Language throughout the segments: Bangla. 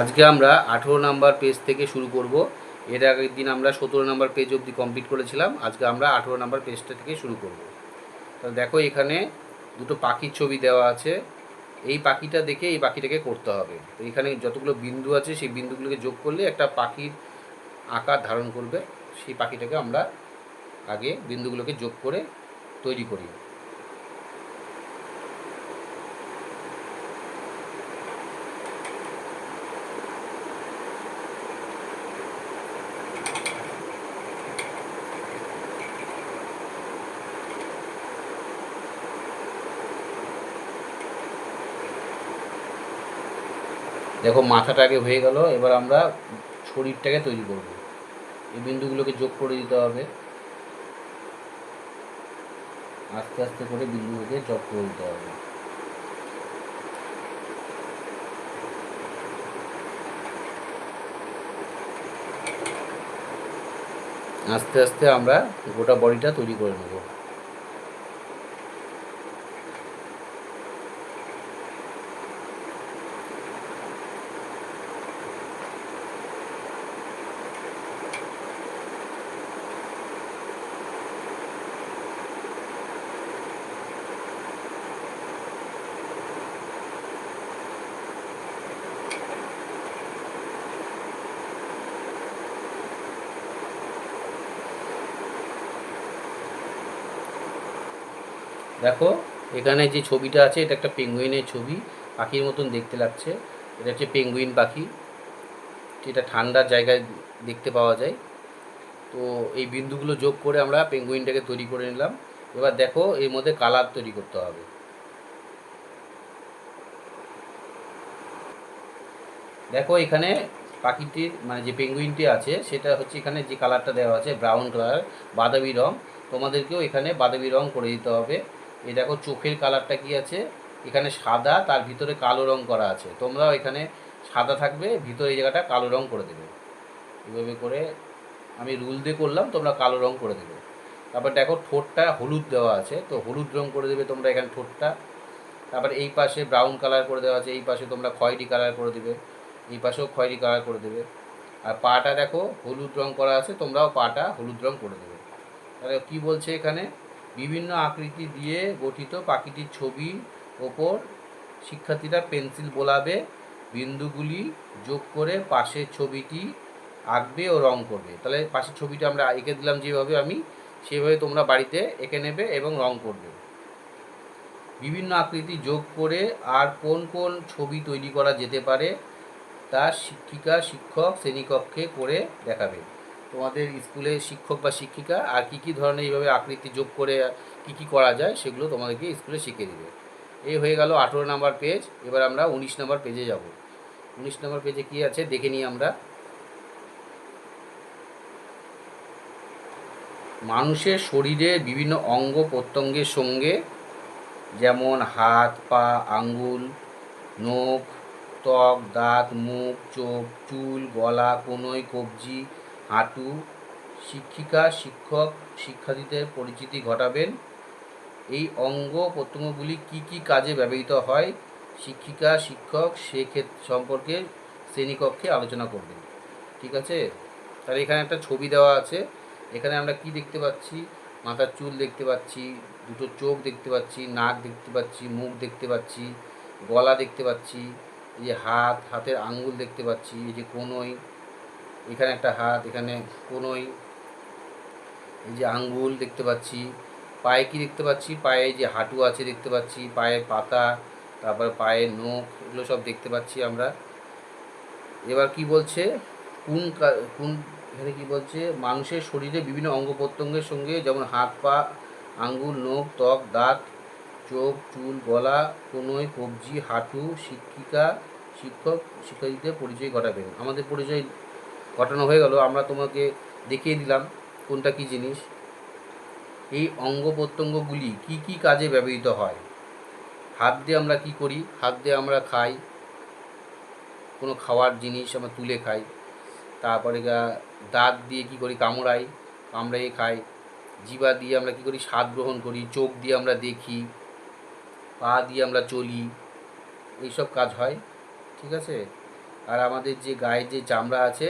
আজকে আমরা আঠেরো নাম্বার পেজ থেকে শুরু করব। এর আগের দিন আমরা সতেরো নাম্বার পেজ অবধি কমপ্লিট করেছিলাম। আজকে আমরা আঠেরো নাম্বার পেজটা থেকে শুরু করব। তো দেখো এখানে দুটো পাখির ছবি দেওয়া আছে। এই পাখিটা দেখে এই পাখিটাকে করতে হবে। তো এখানে যতগুলো বিন্দু আছে, সেই বিন্দুগুলোকে যোগ করলে একটা পাখির আকার ধারণ করবে। সেই পাখিটাকে আমরা আগে বিন্দুগুলোকে যোগ করে তৈরি করি। দেখো মাথাটা আগে হয়ে গেল, এবার আমরা শরীরটাকে তৈরি করব। এই বিন্দুগুলোকে যোগ করে দিতে হবে। আস্তে আস্তে করে বিন্দুগুলোকে যোগ করে দিতে হবে। আস্তে আস্তে আমরা গোটা বডিটা তৈরি করে নেব। দেখো, এখানে যে ছবিটা আছে, এটা একটা পেঙ্গুইনের ছবি। পাখির মতন দেখতে লাগছে। এটা হচ্ছে পেঙ্গুইন পাখি। এটা ঠান্ডার জায়গায় দেখতে পাওয়া যায়। তো এই বিন্দুগুলো যোগ করে আমরা পেঙ্গুইনটাকে তৈরি করে নিলাম। এবার দেখো, এর মধ্যে কালার তৈরি করতে হবে। দেখো, এখানে পাখিটির মানে যে পেঙ্গুইনটি আছে, সেটা হচ্ছে এখানে যে কালারটা দেওয়া আছে ব্রাউন কালার বাদামি রং। তোমাদেরকেও এখানে বাদামি রং করে দিতে হবে। এই দেখো চোখের কালারটা কি আছে? এখানে সাদা, তার ভিতরে কালো রং করা আছে। তোমরাও এখানে সাদা থাকবে, ভিতরে এই জায়গাটা কালো রং করে দেবে। এভাবে করে আমি রুল দিয়ে করলাম, তোমরা কালো রং করে দেবে। তারপর দেখো ঠোঁটটা হলুদ দেওয়া আছে, তো হলুদ রং করে দেবে তোমরা এখানে ঠোঁটটা। তারপর এই পাশে ব্রাউন কালার করে দেওয়া আছে, এই পাশে তোমরা খয়েরি কালার করে দেবে। এই পাশেও খয়েরি কালার করে দেবে। আর পাটা দেখো হলুদ রং করা আছে, তোমরাও পাটা হলুদ রং করে দেবে। তাহলে কি বলছে এখানে? বিভিন্ন আকৃতি দিয়ে গঠিত পাখিটির ছবি ওপর শিক্ষার্থীরা পেন্সিল বোলাবে, বিন্দুগুলি যোগ করে পাশের ছবিটি আঁকবে ও রং করবে। তাহলে পাশের ছবিটা আমরা এঁকে দিলাম যেভাবে আমি, সেভাবে তোমরা বাড়িতে এঁকে নেবে এবং রং করবে। বিভিন্ন আকৃতি যোগ করে আর কোন কোন ছবি তৈরি করা যেতে পারে তা শিক্ষিকা, শিক্ষক, শ্রেণীকক্ষে করে দেখাবে। তোমাদের স্কুলে শিক্ষক বা শিক্ষিকা আর কী কী ধরনের এইভাবে আকৃতি যোগ করে কী কী করা যায় সেগুলো তোমাদেরকে স্কুলে শিখিয়ে দেবে। এই হয়ে গেল আঠেরো নাম্বার পেজ এবার আমরা উনিশ নাম্বার পেজে যাব। উনিশ নাম্বার পেজে কী আছে দেখে নিই আমরা। মানুষের শরীরে বিভিন্ন অঙ্গ প্রত্যঙ্গের সঙ্গে যেমন হাত, পা, আঙ্গুল, নখ, ত্বক, দাঁত, মুখ, চোখ, চুল, গলা কনুই কবজি হাঁটু, শিক্ষিকা, শিক্ষক, শিক্ষার্থীদের পরিচিতি ঘটাবেন। এই অঙ্গ প্রত্যঙ্গগুলি কী কী কাজে ব্যবহৃত হয়? শিক্ষিকা, শিক্ষক সেক্ষেত্রে সম্পর্কে শ্রেণীকক্ষে আলোচনা করবেন। ঠিক আছে? তাহলে এখানে একটা ছবি দেওয়া আছে। এখানে আমরা কি দেখতে পাচ্ছি? মাথার চুল দেখতে পাচ্ছি, দুটো চোখ দেখতে পাচ্ছি, নাক দেখতে পাচ্ছি, মুখ দেখতে পাচ্ছি, গলা দেখতে পাচ্ছি, এই যে হাত, হাতের আঙ্গুল দেখতে পাচ্ছি, এই যে কোনোই এখানে একটা হাত, এখানে কোনোই এই যে আঙ্গুল দেখতে পাচ্ছি, পায়ে কি দেখতে পাচ্ছি? পায়ে যে হাঁটু আছে দেখতে পাচ্ছি পায়ের পাতা, তারপর পায়ের নখ, এগুলো সব দেখতে পাচ্ছি আমরা। এবার কি বলছে? কোন কোন, এখানে কি বলছে? মানুষের শরীরে বিভিন্ন অঙ্গ প্রত্যঙ্গের সঙ্গে যেমন হাত, পা, আঙ্গুল, নখ, ত্বক, দাঁত, চোখ, চুল, গলা, কোনোই কবজি, হাঁটু, শিক্ষিকা, শিক্ষক, শিক্ষার্থীদের পরিচয় ঘটাবেন। আমাদের পরিচয় ঘটানো হয়ে গেল, আমরা তোমাকে দেখিয়ে দিলাম কোনটা কি জিনিস। এই অঙ্গ প্রত্যঙ্গগুলি কী কী কাজে ব্যবহৃত হয়? হাত দিয়ে আমরা কি করি? হাত দিয়ে আমরা খাই। কোনো খাওয়ার জিনিস আমরা তুলে খাই। তারপরে দাঁত দিয়ে কি করি? কামড়াই কামড়াই খাই। জিবা দিয়ে আমরা কি করি? স্বাদ গ্রহণ করি। চোখ দিয়ে আমরা দেখি। পা দিয়ে আমরা চলি। এইসব কাজ হয়, ঠিক আছে? আর আমাদের যে গায়ের যে চামড়া আছে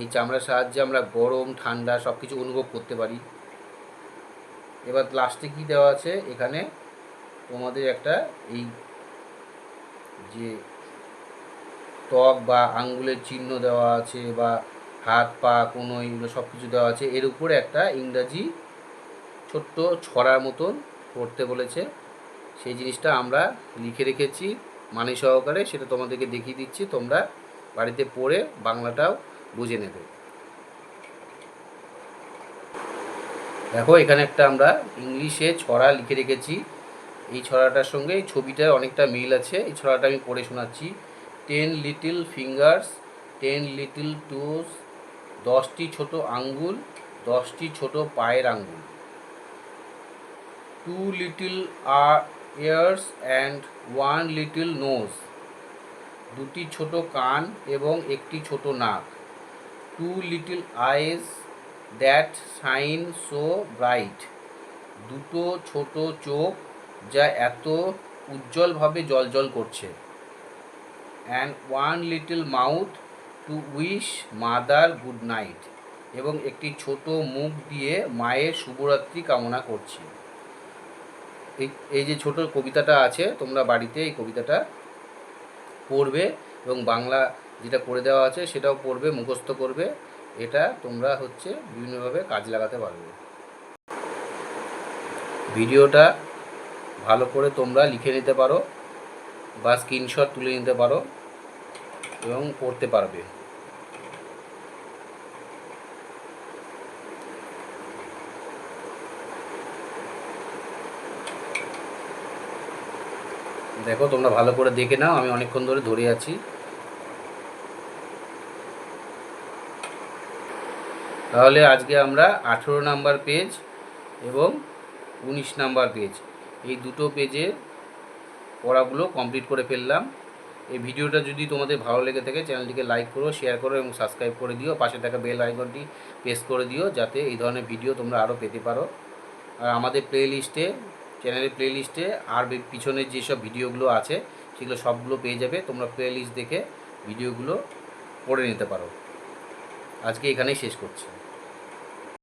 এই চামড়ার সাহায্যে আমরা গরম, ঠান্ডা সব কিছু অনুভব করতে পারি। এবার লাস্টে কি দেওয়া আছে, এখানে তোমাদের একটা এই যে ত্বক বা আঙ্গুলের চিহ্ন দেওয়া আছে বা হাত, পা কোনো এগুলো সব কিছু দেওয়া আছে। এর উপরে একটা ইংরাজি ছোট্ট ছড়ার মতন পড়তে বলেছে। সেই জিনিসটা আমরা লিখে রেখেছি। মানে সহকারে সেটা তোমাদেরকে দেখিয়ে দিচ্ছি। তোমরা বাড়িতে পড়ে বাংলাটাও বুঝে নেবে। দেখো, এখানে একটা আমরা ইংলিশে ছড়া লিখে রেখেছি। এই ছড়াটার সঙ্গে এই ছবিটার অনেকটা মিল আছে। এই ছড়াটা আমি পড়ে শোনাচ্ছি। Ten little fingers, ten little toes দশটি ছোট আঙ্গুল, দশটি ছোট পায়ের আঙ্গুল। Two little R ears and one little nose. দুটি ছোট কান এবং একটি ছোট নাক। Two little eyes that shine so bright দুটো ছোট চোখ যা এত উজ্জ্বলভাবে জলজল করছে। And one little mouth to wish mother good night এবং একটি ছোট মুখ দিয়ে মায়ের শুভরাত্রি কামনা করছি। এই এই যে ছোট কবিতাটা আছে, তোমরা বাড়িতে এই কবিতাটা পড়বে এবং বাংলা যেটা করে দেওয়া আছে সেটাও পড়বে মুখস্থ করবে। এটা তোমরা হচ্ছে বিভিন্নভাবে কাজ লাগাতে পারবে। ভিডিওটা ভালো করে তোমরা লিখে নিতে পারো বা স্ক্রিনশট তুলে নিতে পারো এবং পড়তে পারবে। দেখো তোমরা ভালো করে দেখে নাও, আমি অনেকক্ষণ ধরে ধরে আছি। তাহলে আজকে আমরা আঠেরো নাম্বার পেজ এবং উনিশ নাম্বার পেজ, এই দুটো পেজের পড়াগুলো কমপ্লিট করে ফেললাম। এই ভিডিওটা যদি তোমাদের ভালো লেগে থাকে, চ্যানেলটিকে লাইক করো শেয়ার করো এবং সাবস্ক্রাইব করে দিও। পাশে থাকা বেল আইকনটি প্রেস করে দিও, যাতে এই ধরনের ভিডিও তোমরা আরও পেতে পারো। আর আমাদের প্লে লিস্টে চ্যানেলের প্লে লিস্টে আর পিছনের যেসব ভিডিওগুলো আছে, সেগুলো সবগুলো পেয়ে যাবে। তোমরা প্লে লিস্ট দেখে ভিডিওগুলো পড়ে নিতে পারো। আজকে এখানেই শেষ করছি।